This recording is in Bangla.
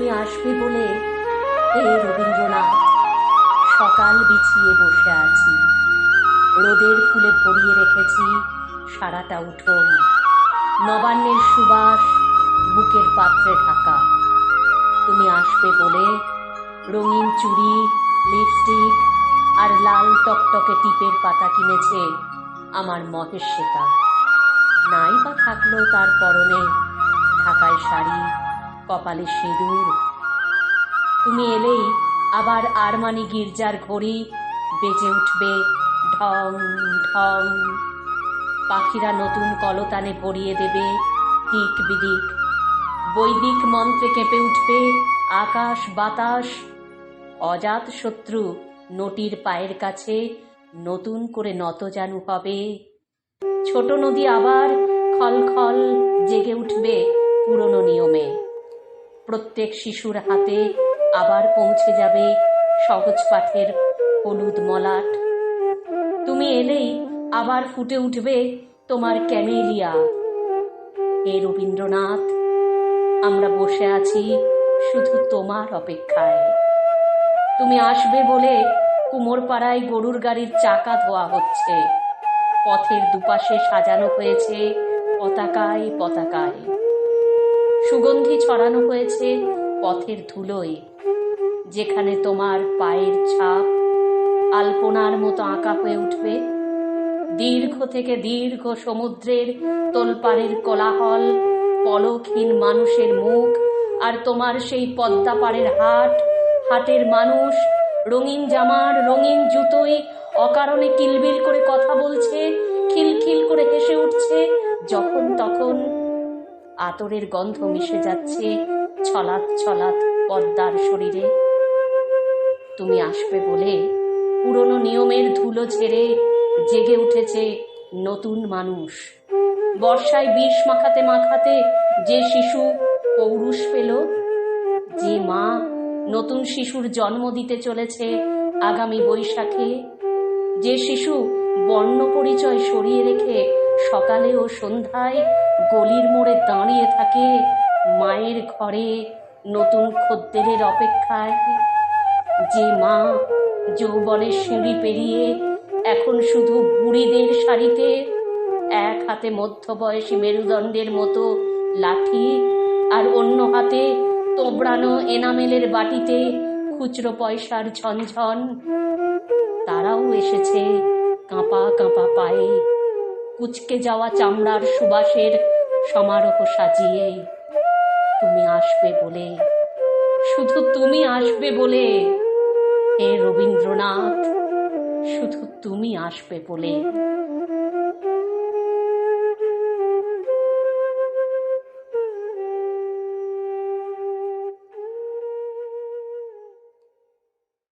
তুমি আসবে বলে হে রবীন্দ্রনাথ, সকাল বিছিয়ে বসে আছি। রোদের ফুলে ভরিয়ে রেখেছি সারাটা উঠোন। নবান্নের সুবাস বুকের পাত্রে ঢাকা। তুমি আসবে বলে রঙিন চুড়ি, লিপস্টিক আর লাল টকটকে টিপের পাতা কিনেছে আমার মহেশ শ্বেতা নাই বা থাকল তার পরনে ঢাকায় শাড়ি কপালে সিঁদুর। তুমি এলেই আবার আরমানি গির্জার ঘড়ি বেজে উঠবে ঢং ঢং। পাখিরা নতুন কলতানে ভরিয়ে দেবে দিক বিদিক। বৈদিক মন্ত্রে কেঁপে উঠবে আকাশ বাতাস। অজাত শত্রু নটির পায়ের কাছে নতুন করে নতজানু হবে। ছোট নদী আবার খল খল জেগে উঠবে পুরনো নিয়মে। প্রত্যেক শিশুর হাতে আবার পৌঁছে যাবে সহজ পাঠের হলুদ মলাট। তুমি এলেই আবার ফুটে উঠবে তোমার ক্যামেলিয়া। হে রবীন্দ্রনাথ, আমরা বসে আছি শুধু তোমার অপেক্ষায়। তুমি আসবে বলে কুমোরপাড়ায় গরুর গাড়ির চাকা ধোয়া হচ্ছে। পথের দুপাশে সাজানো হয়েছে পতাকায় পতাকায়। সুগন্ধি ছড়ানো হয়েছে পথের ধুলোয়, যেখানে তোমার পায়ের ছাপ আলপনার মতো আঁকা হয়ে উঠবে। দীর্ঘ থেকে দীর্ঘ সমুদ্রের তোলপাড়ের কোলাহল, পলকহীন মানুষের মুখ আর তোমার সেই পদ্মা পাড়ের হাট, হাটের মানুষ, রঙিন জামার রঙিন জুতোয় অকারণে কিলবিল করে কথা বলছে, খিলখিল করে হেসে উঠছে, যখন তখন আতরের গন্ধ মিশে যাচ্ছে। ছলাৎ ছলাৎ পদ্মার শরীরে। তুমি আসবে বলে পুরনো নিয়মের ধুলো ছেড়ে জেগে উঠেছে নতুন মানুষ। বর্ষায় বিষ মাখাতে মাখাতে যে শিশু পৌরুষ পেল, যে মা নতুন শিশুর জন্ম দিতে চলেছে আগামী বৈশাখে, যে শিশু বর্ণ পরিচয় সরিয়ে রেখে সকালে ও সন্ধ্যায় গলির মোড়ে দাঁড়িয়ে থাকে মায়ের ঘরে নতুন খদ্দেরের অপেক্ষায়। যে মা যৌবনের সিঁড়ি পেরিয়ে এখন শুধু বুড়িদের শাড়িতে, এক হাতে মধ্যবয়সী মেরুদণ্ডের মতো লাঠি আর অন্য হাতে তোবড়ানো এনামেলের বাটিতে খুচরো পয়সার ঝনঝন। তারাও এসেছে কাঁপা কাঁপা পায়ে। কুচকে যাওয়া চামড়ার সুবাসের সমারোহ সাজিয়ে তুমি আসবে বলে। শুধু তুমি আসবে বলে এ রবীন্দ্রনাথ, শুধু তুমি আসবে বলে।